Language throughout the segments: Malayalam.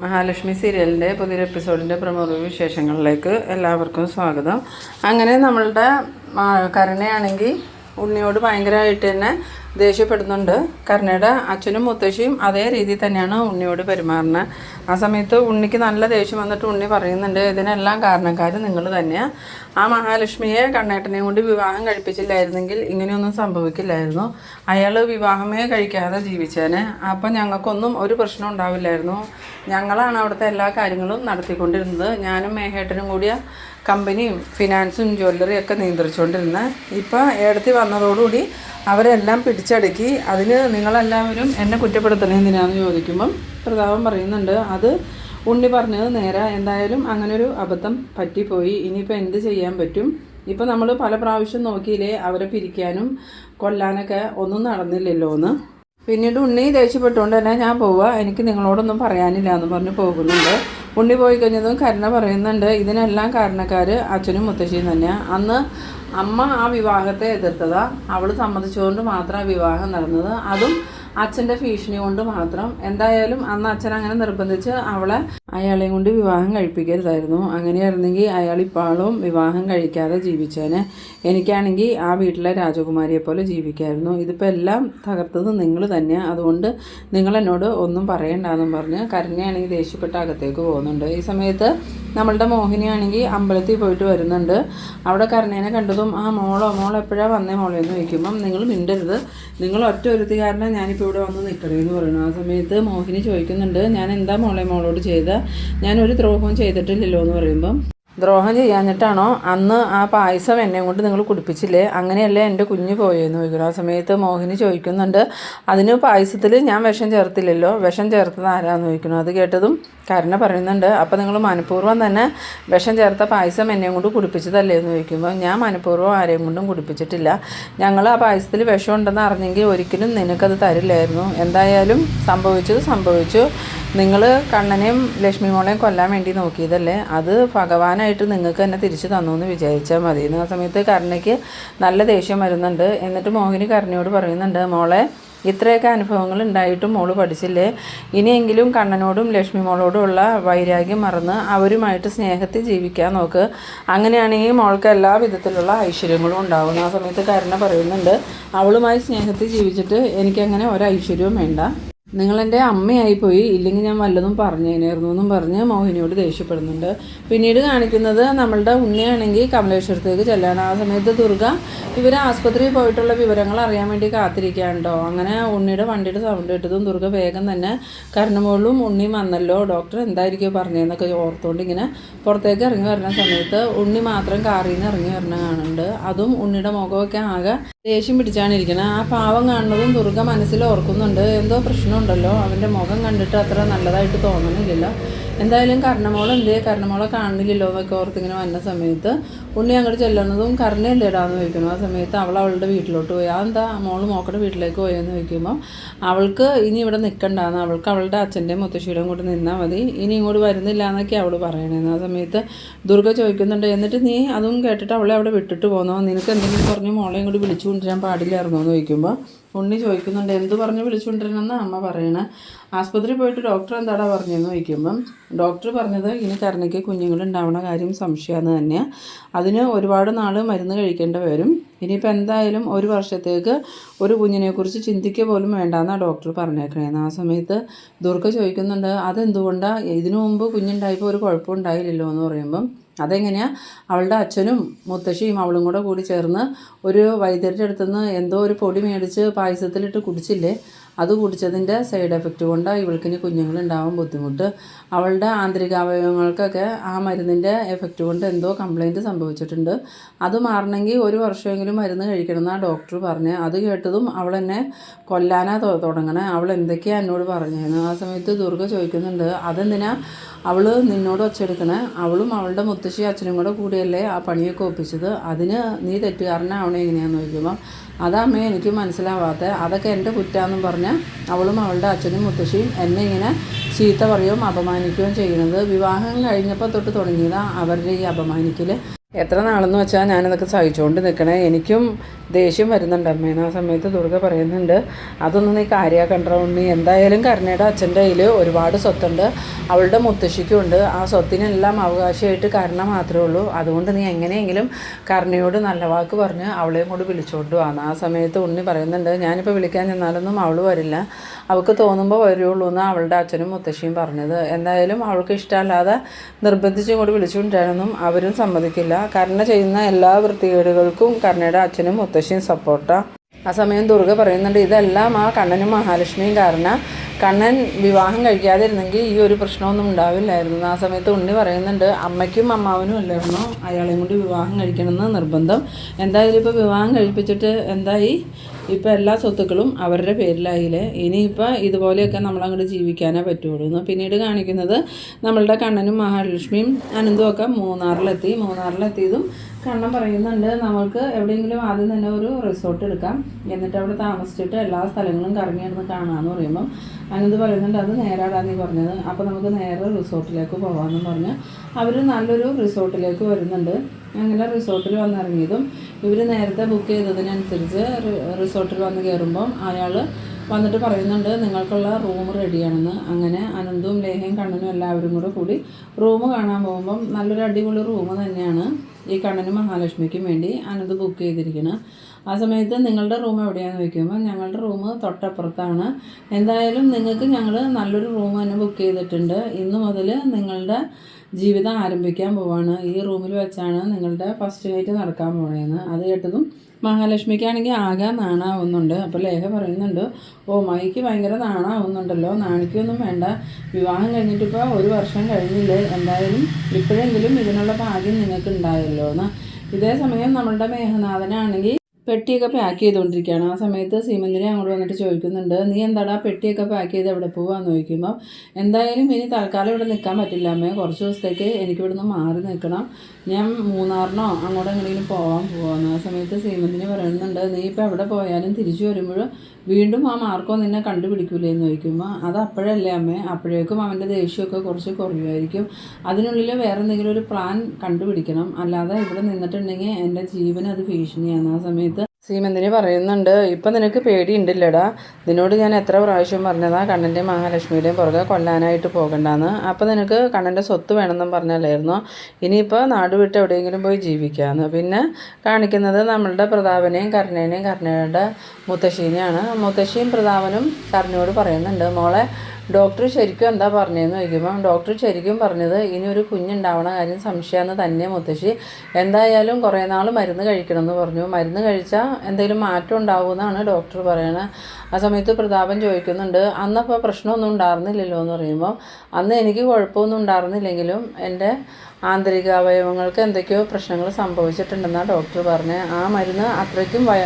മഹാലക്ഷ്മി സീരിയലിന്റെ പുതിയൊരു എപ്പിസോഡിന്റെ പ്രമുഖ വിശേഷങ്ങളിലേക്ക് എല്ലാവർക്കും സ്വാഗതം. അങ്ങനെ നമ്മളുടെ കരുണയാണെങ്കിൽ ഉണ്ണിയോട് ഭയങ്കരമായിട്ട് തന്നെ ദേഷ്യപ്പെടുന്നുണ്ട്. കരുണയുടെ അച്ഛനും മുത്തശ്ശിയും അതേ രീതിയിൽ തന്നെയാണ് ഉണ്ണിയോട് പെരുമാറുന്നത് ആ സമയത്ത് ഉണ്ണിക്ക് നല്ല ദേഷ്യം വന്നിട്ട് ഉണ്ണി പറയുന്നുണ്ട് ഇതിനെല്ലാം കാരണക്കാർ നിങ്ങൾ തന്നെയാണ് ആ മഹാലക്ഷ്മിയെ കണ്ണേട്ടനെയും കൊണ്ട് വിവാഹം കഴിപ്പിച്ചില്ലായിരുന്നെങ്കിൽ ഇങ്ങനെയൊന്നും സംഭവിക്കില്ലായിരുന്നു. അയാൾ വിവാഹമേ കഴിക്കാതെ ജീവിച്ചേനെ. അപ്പം ഞങ്ങൾക്കൊന്നും ഒരു പ്രശ്നം ഉണ്ടാവില്ലായിരുന്നു. ഞങ്ങളാണ് അവിടുത്തെ എല്ലാ കാര്യങ്ങളും നടത്തിക്കൊണ്ടിരുന്നത്. ഞാനും മേഹേട്ടനും കൂടിയ കമ്പനിയും ഫിനാൻസും ജ്വല്ലറിയും ഒക്കെ നിയന്ത്രിച്ചുകൊണ്ടിരുന്നത് ഇപ്പോൾ ഏടത്തി വന്നതോടുകൂടി അവരെല്ലാം പിടിച്ചടക്കി. അതിന് നിങ്ങളെല്ലാവരും എന്നെ കുറ്റപ്പെടുത്തണേ എന്തിനാണെന്ന് ചോദിക്കുമ്പം പ്രതാപം പറയുന്നുണ്ട് അത് ഉണ്ണി പറഞ്ഞത് നേരെ. എന്തായാലും അങ്ങനൊരു അബദ്ധം പറ്റിപ്പോയി. ഇനിയിപ്പോൾ എന്ത് ചെയ്യാൻ പറ്റും? ഇപ്പം നമ്മൾ പല പ്രാവശ്യം നോക്കിയില്ലേ അവരെ പിരിക്കാനും കൊല്ലാനൊക്കെ ഒന്നും നടന്നില്ലല്ലോ എന്ന് പിന്നീട് ഉണ്ണി ദേഷ്യപ്പെട്ടുകൊണ്ട് തന്നെ ഞാൻ പോവുക എനിക്ക് നിങ്ങളോടൊന്നും പറയാനില്ല എന്ന് പറഞ്ഞ് പോകുന്നുണ്ട്. ഉണ്ണി പോയി കഴിഞ്ഞതും കരുണ പറയുന്നുണ്ട്. ഇതിനെല്ലാം കാരണക്കാർ അച്ഛനും മുത്തശ്ശിയും തന്നെയാണ് അന്ന് അമ്മ ആ വിവാഹത്തെ എതിർത്തതാ. അവൾ സമ്മതിച്ചുകൊണ്ട് മാത്രം ആ വിവാഹം നടന്നത്. അതും അച്ഛന്റെ ഭീഷണി കൊണ്ട് മാത്രം. എന്തായാലും അന്ന് അച്ഛൻ അങ്ങനെ നിർബന്ധിച്ച് അവളെ അയാളെയും കൊണ്ട് വിവാഹം കഴിപ്പിക്കരുതായിരുന്നു. അങ്ങനെയായിരുന്നെങ്കിൽ അയാൾ ഇപ്പോഴും വിവാഹം കഴിക്കാതെ ജീവിച്ചേനെ. എനിക്കാണെങ്കിൽ ആ വീട്ടിലെ രാജകുമാരിയെ പോലെ ജീവിക്കായിരുന്നു. ഇതിപ്പോൾ എല്ലാം തകർത്തത് നിങ്ങൾ തന്നെയാണ് അതുകൊണ്ട് നിങ്ങൾ എന്നോട് ഒന്നും പറയണ്ടെന്നും പറഞ്ഞ് കരുണയാണെങ്കിൽ ദേഷ്യപ്പെട്ട് അകത്തേക്ക് പോകുന്നുണ്ട്. ഈ സമയത്ത് നമ്മളുടെ മോഹിനിയാണെങ്കിൽ അമ്പലത്തിൽ പോയിട്ട് വരുന്നുണ്ട്. അവിടെ കരുണേനെ കണ്ടതും ആ മോളോ മോൾ എപ്പോഴാണ് വന്നേ മോളെ? എന്ന് ചോദിക്കുമ്പം നിങ്ങൾ മിണ്ടരുത്. നിങ്ങൾ ഒറ്റ ഒരുത്തി കാരണം ഞാനിപ്പോൾ ഇവിടെ വന്ന് നിൽക്കണേ എന്ന് പറയുന്നു. ആ സമയത്ത് മോഹിനി ചോദിക്കുന്നുണ്ട് ഞാൻ എന്താ മോളെ മോളോട് ചെയ്ത? ഞാൻ ഒരു ദ്രോഹവും ചെയ്തിട്ടില്ലല്ലോ? എന്ന് പറയുമ്പം ദ്രോഹം ചെയ്യാഞ്ഞിട്ടാണോ? അന്ന് ആ പായസം എന്നെ കൊണ്ട് നിങ്ങൾ കുടിപ്പിച്ചില്ലേ? അങ്ങനെയല്ലേ എന്റെ കുഞ്ഞ് പോയെന്ന് ചോദിക്കുന്നു. ആ സമയത്ത് മോഹിനി ചോദിക്കുന്നുണ്ട് അതിന് പായസത്തിൽ ഞാൻ വിഷം ചേർത്തില്ലല്ലോ? വിഷം ചേർത്തത് ആരാന്ന് ചോദിക്കുന്നു. അത് കേട്ടതും കരുണ പറയുന്നുണ്ട് അപ്പോൾ നിങ്ങൾ മനഃപൂർവം തന്നെ വിഷം ചേർത്ത പായസം എന്നെ കൊണ്ട് കുടിപ്പിച്ചതല്ലേ? എന്ന് ചോദിക്കുമ്പോൾ ഞാൻ മനഃപൂർവം ആരെയും കൊണ്ടും കുടിപ്പിച്ചിട്ടില്ല. ഞങ്ങൾ ആ പായസത്തിൽ വിഷം ഉണ്ടെന്ന് അറിഞ്ഞെങ്കിൽ ഒരിക്കലും നിനക്കത് തരില്ലായിരുന്നു. എന്തായാലും സംഭവിച്ചത് സംഭവിച്ചു. നിങ്ങൾ കണ്ണനെയും ലക്ഷ്മി മോളെയും കൊല്ലാൻ വേണ്ടി നോക്കിയതല്ലേ? അത് ഭഗവാനായിട്ട് നിങ്ങൾക്ക് തന്നെ തിരിച്ചു തന്നു എന്ന് വിചാരിച്ചാൽ മതി ആ സമയത്ത് കരുണയ്ക്ക് നല്ല ദേഷ്യം വരുന്നുണ്ട്. എന്നിട്ട് മോഹിനി കരുണയോട് പറയുന്നുണ്ട് മോളെ ഇത്രയൊക്കെ അനുഭവങ്ങൾ ഉണ്ടായിട്ടും മോൾ പഠിച്ചില്ലേ? ഇനിയെങ്കിലും കണ്ണനോടും ലക്ഷ്മി മോളോടുമുള്ള വൈരാഗ്യം മറന്ന് അവരുമായിട്ട് സ്നേഹത്തിൽ ജീവിക്കാൻ നോക്ക്. അങ്ങനെയാണെങ്കിൽ മോൾക്ക് എല്ലാ വിധത്തിലുള്ള ഐശ്വര്യങ്ങളും ഉണ്ടാവും. ആ സമയത്ത് കരുണ പറയുന്നുണ്ട് അവളുമായി സ്നേഹത്തിൽ ജീവിച്ചിട്ട് എനിക്കങ്ങനെ ഒരു ഐശ്വര്യവും വേണ്ട. നിങ്ങളെന്റെ അമ്മയായി പോയി ഇല്ലെങ്കിൽ ഞാൻ വല്ലതും പറഞ്ഞേനായിരുന്നു എന്നും പറഞ്ഞ് മോഹിനിയോട് ദേഷ്യപ്പെടുന്നുണ്ട്. പിന്നീട് കാണിക്കുന്നത് നമ്മളുടെ ഉണ്ണിയാണെങ്കിൽ കമലേശ്വരത്തേക്ക് ചെല്ലാണ് ആ സമയത്ത് ദുർഗ ഇവർ ആസ്പത്രിയിൽ പോയിട്ടുള്ള വിവരങ്ങൾ അറിയാൻ വേണ്ടി കാത്തിരിക്കാണ്ടോ അങ്ങനെ ഉണ്ണിയുടെ വണ്ടിയുടെ സൗണ്ട് കേട്ടതും ദുർഗ വേഗം തന്നെ കരണമോളും ഉണ്ണിയും വന്നല്ലോ ഡോക്ടർ എന്തായിരിക്കും പറഞ്ഞതെന്നൊക്കെ ഓർത്തുകൊണ്ട് ഇങ്ങനെ പുറത്തേക്ക് ഇറങ്ങി വരുന്ന സമയത്ത് ഉണ്ണി മാത്രം കാറിൽ നിന്ന് ഇറങ്ങി വരണ കാണുന്നുണ്ട്. അതും ഉണ്ണിയുടെ മുഖമൊക്കെ ആകെ ദേഷ്യം പിടിച്ചാണ് ഇരിക്കുന്നത് ആ പാവം കാണുന്നതും ദുർഗ മനസ്സിൽ ഓർക്കുന്നുണ്ട്. എന്തോ പ്രശ്നമുണ്ടല്ലോ. അവന്റെ മുഖം കണ്ടിട്ട് അത്ര നല്ലതായിട്ട് തോന്നുന്നില്ല എന്തായാലും കർണമോൾ എന്തേ കർണമോളെ കാണുന്നില്ലല്ലോ എന്നൊക്കെ ഓർത്ത് ഇങ്ങനെ വന്ന സമയത്ത്. ഉണ്ണി അങ്ങോട്ട് ചെല്ലുന്നതും കർണ എന്തേടാന്ന് ചോദിക്കുന്നു. ആ സമയത്ത് അവൾ അവളുടെ വീട്ടിലോട്ട് പോയി. അതെന്താ മോൾ മോക്കടെ വീട്ടിലേക്ക് പോയെന്ന് ചോദിക്കുമ്പോൾ അവൾക്ക് ഇനി ഇവിടെ നിൽക്കണ്ടാന്ന്. അവൾക്ക് അവളുടെ അച്ഛന്റെയും മുത്തശ്ശിയുടെയും കൂടെ നിന്നാൽ മതി. ഇനി ഇങ്ങോട്ട് വരുന്നില്ല എന്നൊക്കെ അവൾ പറയണേന്ന്. ആ സമയത്ത് ദുർഗ ചോദിക്കുന്നുണ്ട്. എന്നിട്ട് നീ അതും കേട്ടിട്ട് അവളെ അവിടെ വിട്ടിട്ട് പോന്നോ? നിനക്ക് എന്തെങ്കിലും പറഞ്ഞ് മോളെയും കൂടി വിളിച്ചു കൊണ്ടുവരാൻ പാടില്ലായിരുന്നോ എന്ന് ചോദിക്കുമ്പോൾ ഉണ്ണി ചോദിക്കുന്നുണ്ട് എന്ത് പറഞ്ഞ് വിളിച്ചുകൊണ്ടിരുന്നെന്ന് അമ്മ പറയണേ? ആസ്പത്രി പോയിട്ട് ഡോക്ടർ എന്താടാ പറഞ്ഞതെന്ന് ചോദിക്കുമ്പം ഡോക്ടർ പറഞ്ഞത് ഇനി കരുണയ്ക്ക് കുഞ്ഞുങ്ങളുണ്ടാവുന്ന കാര്യം സംശയമാണ് തന്നെയാണ് അതിന് ഒരുപാട് നാൾ മരുന്ന് കഴിക്കേണ്ടി വരും. ഇനിയിപ്പോൾ എന്തായാലും ഒരു വർഷത്തേക്ക് ഒരു കുഞ്ഞിനെക്കുറിച്ച് ചിന്തിക്കുക പോലും വേണ്ടാന്നാണ് ഡോക്ടർ പറഞ്ഞേക്കണേന്ന്. ആ സമയത്ത് ദുർഗ ചോദിക്കുന്നുണ്ട് അതെന്തുകൊണ്ടാണ് ഇതിനു മുമ്പ് കുഞ്ഞുണ്ടായപ്പോൾ ഒരു കുഴപ്പമുണ്ടായില്ലല്ലോ? എന്ന് പറയുമ്പം അതെങ്ങനെയാണ് അവളുടെ അച്ഛനും മുത്തശ്ശിയും അവളും കൂടെ കൂടി ചേർന്ന് ഒരു വൈദ്യരുടെ അടുത്തുനിന്ന് എന്തോ ഒരു പൊടി മേടിച്ച് പായസത്തിലിട്ട് കുടിച്ചില്ലേ? അത് കുടിച്ചതിന്റെ സൈഡ് എഫക്റ്റ് കൊണ്ട് ഇവൾക്കിനി കുഞ്ഞുങ്ങളുണ്ടാവാൻ ബുദ്ധിമുട്ട്. അവളുടെ ആന്തരികാവയവങ്ങൾക്കൊക്കെ ആ മരുന്നിന്റെ എഫക്റ്റ് കൊണ്ട് എന്തോ കംപ്ലൈന്റ് സംഭവിച്ചിട്ടുണ്ട്. അത് മാറണമെങ്കിൽ ഒരു വർഷമെങ്കിലും മരുന്ന് കഴിക്കണമെന്നാണ് ഡോക്ടർ പറഞ്ഞത് അത് കേട്ടതും അവൾ എന്നെ കൊല്ലാനാ തുടങ്ങണേ. അവൾ എന്തൊക്കെയാണ് എന്നോട് പറഞ്ഞിരുന്നു ആ സമയത്ത് ദുർഗ ചോദിക്കുന്നുണ്ട് അതെന്തിനാ അവൾ നിന്നോട് ഒച്ചെടുക്കണേ? അവളും അവളുടെ മുത്തശ്ശി അച്ഛനും കൂടെ കൂടിയല്ലേ ആ പണിയൊക്കെ ഒപ്പിച്ചത്? അതിന് നീ തെറ്റുകാരനാവണേ എങ്ങനെയാണെന്ന് ചോദിക്കുമ്പോൾ അതമ്മേ എനിക്ക് മനസ്സിലാവാത്ത. അതൊക്കെ എന്റെ കുറ്റാന്നും പറഞ്ഞ് അവളും അവളുടെ അച്ഛനും മുത്തശ്ശിയും എന്നെ ഇങ്ങനെ ചീത്ത പറയുകയും അപമാനിക്കുകയും ചെയ്യുന്നത്. വിവാഹം കഴിഞ്ഞപ്പോൾ തൊട്ട് തുടങ്ങിയതാണ് അവരുടെ ഈ അപമാനിക്കൽ എത്ര നാളെന്ന് വെച്ചാൽ ഞാനിതൊക്കെ സഹിച്ചുകൊണ്ട് നിൽക്കണേ എനിക്കും ദേഷ്യം വരുന്നുണ്ട്. അമ്മേനെ ആ സമയത്ത് ദുർഗ പറയുന്നുണ്ട് അതൊന്നും നീ കാര്യമാക്കണ്ട ഉണ്ണി. എന്തായാലും കരുണയുടെ അച്ഛന്റെ കയ്യിൽ ഒരുപാട് സ്വത്തുണ്ട്. അവളുടെ മുത്തശ്ശിക്കും ഉണ്ട്. ആ സ്വത്തിനെല്ലാം അവകാശമായിട്ട് കരുണ മാത്രമേ ഉള്ളൂ. അതുകൊണ്ട് നീ എങ്ങനെയെങ്കിലും കരുണയോട് നല്ല വാക്ക് പറഞ്ഞ് അവളെയും കൂടി വിളിച്ചോണ്ട് വാന്ന് ആ സമയത്ത് ഉണ്ണി പറയുന്നുണ്ട് ഞാനിപ്പോൾ വിളിക്കാൻ ചെന്നാലൊന്നും അവൾ വരില്ല. അവൾക്ക് തോന്നുമ്പോൾ വരുള്ളൂ എന്ന് അവളുടെ അച്ഛനും മുത്തശ്ശിയും പറഞ്ഞത്. എന്തായാലും അവൾക്ക് ഇഷ്ടമല്ലാതെ നിർബന്ധിച്ചും കൂടി വിളിച്ചുകൊണ്ടിരാനൊന്നും അവരും സമ്മതിക്കില്ല. കരുണ ചെയ്യുന്ന എല്ലാ വൃത്തികേടുകൾക്കും കരുണയുടെ അച്ഛനും മുത്തശ്ശിയും സപ്പോർട്ട് ആ. സമയം ദുർഗ പറയുന്നുണ്ട് ഇതെല്ലാം ആ കണ്ണനും മഹാലക്ഷ്മിയും കാരണം. കണ്ണൻ വിവാഹം കഴിക്കാതിരുന്നെങ്കിൽ ഈ ഒരു പ്രശ്നമൊന്നും ഉണ്ടാവില്ലായിരുന്നു. ആ സമയത്ത് ഉണ്ണി പറയുന്നുണ്ട് അമ്മയ്ക്കും അമ്മാവനും അല്ലായിരുന്നു? അയാളെയും കൂടി വിവാഹം കഴിക്കണമെന്ന് നിർബന്ധം. എന്തായാലും ഇപ്പോൾ വിവാഹം കഴിപ്പിച്ചിട്ട് എന്തായി? ഇപ്പോൾ എല്ലാ സ്വത്തുക്കളും അവരുടെ പേരിലായില്ലേ? ഇനിയിപ്പോൾ ഇതുപോലെയൊക്കെ നമ്മളങ്ങോട്ട് ജീവിക്കാനേ പറ്റുള്ളൂ. എന്ന് പിന്നീട് കാണിക്കുന്നത് നമ്മളുടെ കണ്ണനും മഹാലക്ഷ്മിയും അനന്തും ഒക്കെ മൂന്നാറിലെത്തി. മൂന്നാറിലെത്തിയതും കണ്ണൻ പറയുന്നുണ്ട് നമ്മൾക്ക് എവിടെയെങ്കിലും ആദ്യം തന്നെ ഒരു റിസോർട്ട് എടുക്കാം. എന്നിട്ട് അവിടെ താമസിച്ചിട്ട് എല്ലാ സ്ഥലങ്ങളും കറങ്ങി നടന്ന് കാണാമെന്ന് പറയുമ്പം അനന്ത് പറയുന്നുണ്ട് അത് നേരാടാന്ന് പറഞ്ഞത്. അപ്പോൾ നമുക്ക് നേരെ റിസോർട്ടിലേക്ക് പോകാമെന്ന് പറഞ്ഞ്. അവർ നല്ലൊരു റിസോർട്ടിലേക്ക് വരുന്നുണ്ട്. അങ്ങനെ റിസോർട്ടിൽ വന്നിറങ്ങിയതും ഇവർ നേരത്തെ ബുക്ക് ചെയ്തതിനനുസരിച്ച് റിസോർട്ടിൽ വന്ന് കയറുമ്പം അയാൾ വന്നിട്ട് പറയുന്നുണ്ട് നിങ്ങൾക്കുള്ള റൂം റെഡിയാണെന്ന്. അങ്ങനെ അനന്തും ലേഹയും കണ്ണനും എല്ലാവരും കൂടെ കൂടി റൂം കാണാൻ പോകുമ്പം നല്ലൊരു അടിപൊളി റൂം തന്നെയാണ് ഈ കണ്ണനും മഹാലക്ഷ്മിക്കും വേണ്ടി അനന്ത് ബുക്ക് ചെയ്തിരിക്കുന്നത് ആ സമയത്ത് നിങ്ങളുടെ റൂം എവിടെയാണെന്ന് ചോദിക്കുമ്പോൾ ഞങ്ങളുടെ റൂം തൊട്ടപ്പുറത്താണ്. എന്തായാലും നിങ്ങൾക്ക് ഞങ്ങൾ നല്ലൊരു റൂം തന്നെ ബുക്ക് ചെയ്തിട്ടുണ്ട്. ഇന്ന് മുതൽ നിങ്ങളുടെ ജീവിതം ആരംഭിക്കാൻ പോവാണ്. ഈ റൂമിൽ വെച്ചാണ് നിങ്ങളുടെ ഫസ്റ്റ് നൈറ്റ് നടക്കാൻ പോണേന്ന്. അത് കേട്ടതും മഹാലക്ഷ്മിക്കാണെങ്കിൽ ആകെ നാണാവുന്നുണ്ട്. അപ്പോൾ ലേഖ പറയുന്നുണ്ട് ഓ മൈക്ക് ഭയങ്കര നാണാവുന്നുണ്ടല്ലോ. നാണിക്കൊന്നും വേണ്ട. വിവാഹം കഴിഞ്ഞിട്ടിപ്പോൾ ഒരു വർഷം കഴിഞ്ഞില്ലേ. എന്തായാലും ഇപ്പോഴെങ്കിലും ഇതിനുള്ള ഭാഗ്യം നിങ്ങൾക്ക് ഉണ്ടായല്ലോ എന്ന് ഇതേ സമയം നമ്മളുടെ മേഘനാഥനാണെങ്കിൽ പെട്ടിയൊക്കെ പാക്ക് ചെയ്തുകൊണ്ടിരിക്കുകയാണ്. ആ സമയത്ത് സീമന്തിനെ അങ്ങോട്ട് വന്നിട്ട് ചോദിക്കുന്നുണ്ട് നീ എന്താടാ പെട്ടിയൊക്കെ പാക്ക് ചെയ്ത് എവിടെ പോവാന്ന് ചോദിക്കുമ്പോൾ എന്തായാലും ഇനി തൽക്കാലം ഇവിടെ നിൽക്കാൻ പറ്റില്ല അമ്മേ. കുറച്ച് ദിവസത്തേക്ക് എനിക്ക് നിന്ന് മാറി നിൽക്കണം. ഞാൻ മൂന്നാറിനോ അങ്ങോട്ട് എങ്ങനെയെങ്കിലും പോകാൻ പോവാന്ന്. ആ സമയത്ത് സീമന്തിന് പറയുന്നുണ്ട് നീ ഇപ്പോൾ എവിടെ പോയാലും തിരിച്ചു വരുമ്പോൾ വീണ്ടും ആ മാർക്കോ നിന്നെ കണ്ടുപിടിക്കൂലേ? എന്ന് ചോദിക്കുമ്പോൾ അത് അപ്പോഴല്ലേ അമ്മേ. അപ്പോഴേക്കും അവന്റെ ദേഷ്യമൊക്കെ കുറച്ച് കുറയുമായിരിക്കും. അതിനുള്ളിൽ വേറെ എന്തെങ്കിലും ഒരു പ്ലാൻ കണ്ടുപിടിക്കണം. അല്ലാതെ ഇവിടെ നിന്നിട്ടുണ്ടെങ്കിൽ എന്റെ ജീവനത് അത് ഭീഷണിയാണ് ആ സമയത്ത് സീമന്തിനി പറയുന്നുണ്ട് ഇപ്പം നിനക്ക് പേടിയുണ്ടില്ലടാ. നിന്നോട് ഞാൻ എത്ര പ്രാവശ്യം പറഞ്ഞതാ? കണ്ണന്റെയും മഹാലക്ഷ്മിയുടെയും പുറകെ കൊല്ലാനായിട്ട് പോകണ്ടെന്ന്. അപ്പം നിനക്ക് കണ്ണന്റെ സ്വത്ത് വേണമെന്നും പറഞ്ഞല്ലായിരുന്നോ? ഇനിയിപ്പോൾ നാട് വിട്ട് എവിടെയെങ്കിലും പോയി ജീവിക്കാമെന്ന് പിന്നെ കാണിക്കുന്നത് നമ്മളുടെ പ്രതാപനെയും കരുണേനെയും. കരുണയുടെ മുത്തശ്ശീനെയാണ്. മുത്തശ്ശിയും പ്രതാപനും കരുണയോട് പറയുന്നുണ്ട് മോളെ ഡോക്ടർ ശരിക്കും എന്താ പറഞ്ഞതെന്ന് ചോദിക്കുമ്പോൾ ഡോക്ടർ ശരിക്കും പറഞ്ഞത് ഇനി ഒരു കുഞ്ഞുണ്ടാവണ കാര്യം സംശയമെന്ന് തന്നെ മുത്തശ്ശി. എന്തായാലും കുറേ നാൾ മരുന്ന് കഴിക്കണമെന്ന് പറഞ്ഞു. മരുന്ന് കഴിച്ചാൽ എന്തെങ്കിലും മാറ്റം ഉണ്ടാവുമെന്നാണ് ഡോക്ടർ പറയണത് ആ സമയത്ത് പ്രതാപൻ ചോദിക്കുന്നുണ്ട് അന്നപ്പോൾ പ്രശ്നമൊന്നും ഉണ്ടായിരുന്നില്ലല്ലോ എന്ന് പറയുമ്പോൾ അന്ന് എനിക്ക് കുഴപ്പമൊന്നും ഉണ്ടായിരുന്നില്ലെങ്കിലും എന്റെ ആന്തരിക അവയവങ്ങൾക്ക് എന്തൊക്കെയോ പ്രശ്നങ്ങൾ സംഭവിച്ചിട്ടുണ്ടെന്നാണ് ഡോക്ടർ പറഞ്ഞത് ആ മരുന്ന് അത്രയ്ക്കും വയ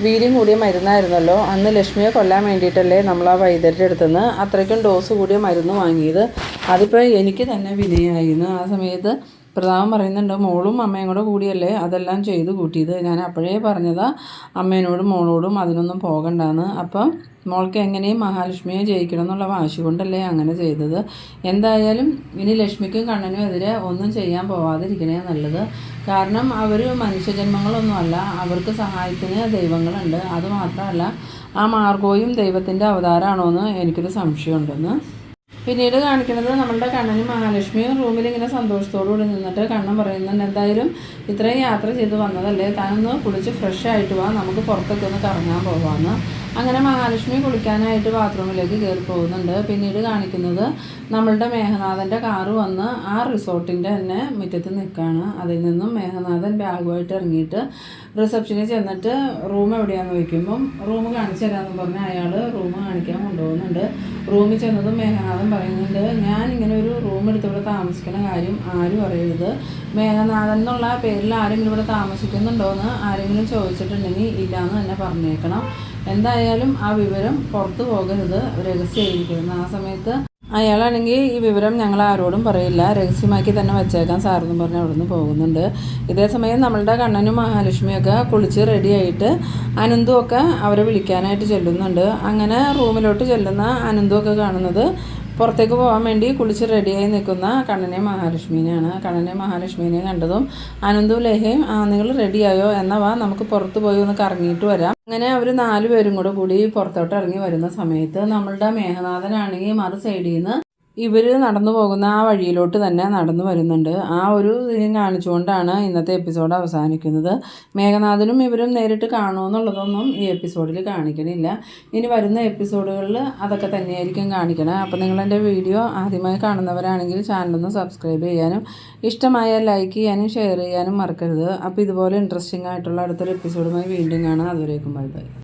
വീര്യം കൂടിയ മരുന്നായിരുന്നല്ലോ. അന്ന് ലക്ഷ്മിയെ കൊല്ലാൻ വേണ്ടിയിട്ടല്ലേ നമ്മൾ ആ വൈദ്യരുടെ അടുത്തുനിന്ന് അത്രയ്ക്കും ഡോസ് കൂടിയ മരുന്ന് വാങ്ങിയത്. അതിപ്പോൾ എനിക്ക് തന്നെ വിനയായിരുന്നു. ആ സമയത്ത് പ്രതാപം പറയുന്നുണ്ട് മോളും അമ്മയും കൂടെ കൂടിയല്ലേ അതെല്ലാം ചെയ്ത് കൂട്ടിയത്? ഞാൻ അപ്പോഴേ പറഞ്ഞതാ അമ്മേനോടും മോളോടും അതിനൊന്നും പോകണ്ടെന്ന്. അപ്പം മോൾക്ക് എങ്ങനെയും മഹാലക്ഷ്മിയെ ജയിക്കണം എന്നുള്ള വാശി കൊണ്ടല്ലേ അങ്ങനെ ചെയ്തത്. എന്തായാലും ഇനി ലക്ഷ്മിക്കും കണ്ണനും എതിരെ ഒന്നും ചെയ്യാൻ പോവാതിരിക്കണേ നല്ലത്. കാരണം അവർ മനുഷ്യജന്മങ്ങളൊന്നുമല്ല അവർക്ക് സഹായത്തിന് ദൈവങ്ങളുണ്ട്. അതുമാത്രമല്ല ആ മാർഗോയും ദൈവത്തിന്റെ അവതാരമാണോ എന്ന് എനിക്കൊരു സംശയമുണ്ടെന്ന്. പിന്നീട് കാണിക്കുന്നത് നമ്മളുടെ കണ്ണനും മഹാലക്ഷ്മിയും റൂമിൽ ഇങ്ങനെ സന്തോഷത്തോടുകൂടി നിന്നിട്ട് കണ്ണൻ പറയുന്നുണ്ട് എന്തായാലും ഇത്രയും യാത്ര ചെയ്ത് വന്നതല്ലേ? താനൊന്ന് കുളിച്ച് ഫ്രഷ് ആയിട്ട് വാ. നമുക്ക് പുറത്തൊക്കെ ഒന്ന് കറങ്ങാൻ പോവാമെന്ന് അങ്ങനെ മഹാലക്ഷ്മി കുളിക്കാനായിട്ട് ബാത്റൂമിലേക്ക് കയറി പോകുന്നുണ്ട്. പിന്നീട് കാണിക്കുന്നത് നമ്മളുടെ മേഘനാഥന്റെ കാറ് വന്ന് ആ റിസോർട്ടിന്റെ തന്നെ മുറ്റത്ത് നിൽക്കുകയാണ് അതിൽ നിന്നും മേഘനാഥൻ ബാഗുമായിട്ട് ഇറങ്ങിയിട്ട് റിസപ്ഷനിൽ ചെന്നിട്ട് റൂം എവിടെയാണെന്ന് ചോദിക്കുമ്പം റൂം കാണിച്ചു തരാമെന്ന് പറഞ്ഞ് അയാൾ റൂം കാണിക്കാൻ കൊണ്ടുപോകുന്നുണ്ട്. റൂമിൽ ചെന്നതും മേഘനാഥൻ പറയുന്നുണ്ട് ഞാൻ ഇങ്ങനെ ഒരു റൂം എടുത്ത് ഇവിടെ താമസിക്കുന്ന കാര്യം ആരും അറിയരുത്. മേഘനാഥൻ എന്നുള്ള പേരിൽ ആരെങ്കിലും ഇവിടെ താമസിക്കുന്നുണ്ടോ എന്ന് ആരെങ്കിലും ചോദിച്ചിട്ടുണ്ടെങ്കിൽ ഇല്ലയെന്ന് തന്നെ പറഞ്ഞേക്കണം. എന്തായാലും ആ വിവരം പുറത്തു പോകരുത്. രഹസ്യമായിരിക്കുന്നത് ആ സമയത്ത് അയാളാണെങ്കിൽ ഈ വിവരം ഞങ്ങൾ ആരോടും പറയില്ല. രഹസ്യമാക്കി തന്നെ വെച്ചേക്കാം സാറെന്ന് പറഞ്ഞ് അവിടെ നിന്ന് പോകുന്നുണ്ട്. ഇതേ സമയം നമ്മളുടെ കണ്ണനും മഹാലക്ഷ്മിയൊക്കെ കുളിച്ച് റെഡിയായിട്ട് അനന്തും ഒക്കെ അവരെ വിളിക്കാനായിട്ട് ചെല്ലുന്നുണ്ട്. അങ്ങനെ റൂമിലോട്ട് ചെല്ലുന്ന അനന്തും ഒക്കെ കാണുന്നത് പുറത്തേക്ക് പോകാൻ വേണ്ടി കുളിച്ച് റെഡിയായി നിൽക്കുന്ന കണ്ണനെ മഹാലക്ഷ്മീനെയാണ്. കണ്ണനെ മഹാലക്ഷ്മീനെ കണ്ടതും അനന്തും ലേഹയും "ആ, നിങ്ങൾ റെഡിയായോ എന്നവാ നമുക്ക് പുറത്ത് പോയി ഒന്ന് കറങ്ങിയിട്ട് വരാം. അങ്ങനെ അവർ നാല് പേരും കൂടെ കൂടി പുറത്തോട്ട് ഇറങ്ങി വരുന്ന സമയത്ത് നമ്മളുടെ മേഘനാഥനാണെങ്കിൽ മറു സൈഡിൽ നിന്ന് ഇവർ നടന്നു പോകുന്ന ആ വഴിയിലോട്ട് തന്നെ നടന്നു വരുന്നുണ്ട്. ആ ഒരു ഇതിനെ കാണിച്ചുകൊണ്ടാണ് ഇന്നത്തെ എപ്പിസോഡ് അവസാനിക്കുന്നത്. മേഘനാഥനും ഇവരും നേരിട്ട് കാണുമെന്നുള്ളതൊന്നും ഈ എപ്പിസോഡിൽ കാണിക്കണില്ല. ഇനി വരുന്ന എപ്പിസോഡുകളിൽ അതൊക്കെ തന്നെയായിരിക്കും കാണിക്കണം. അപ്പോൾ നിങ്ങളെന്റെ വീഡിയോ ആദ്യമായി കാണുന്നവരാണെങ്കിൽ ചാനലൊന്ന് സബ്സ്ക്രൈബ് ചെയ്യാനും ഇഷ്ടമായ ലൈക്ക് ചെയ്യാനും ഷെയർ ചെയ്യാനും മറക്കരുത്. അപ്പോൾ ഇതുപോലെ ഇൻട്രസ്റ്റിംഗ് ആയിട്ടുള്ള അടുത്തൊരു എപ്പിസോഡുമായി വീണ്ടും കാണാം. അതുവരേക്കും ബൈ ബൈ.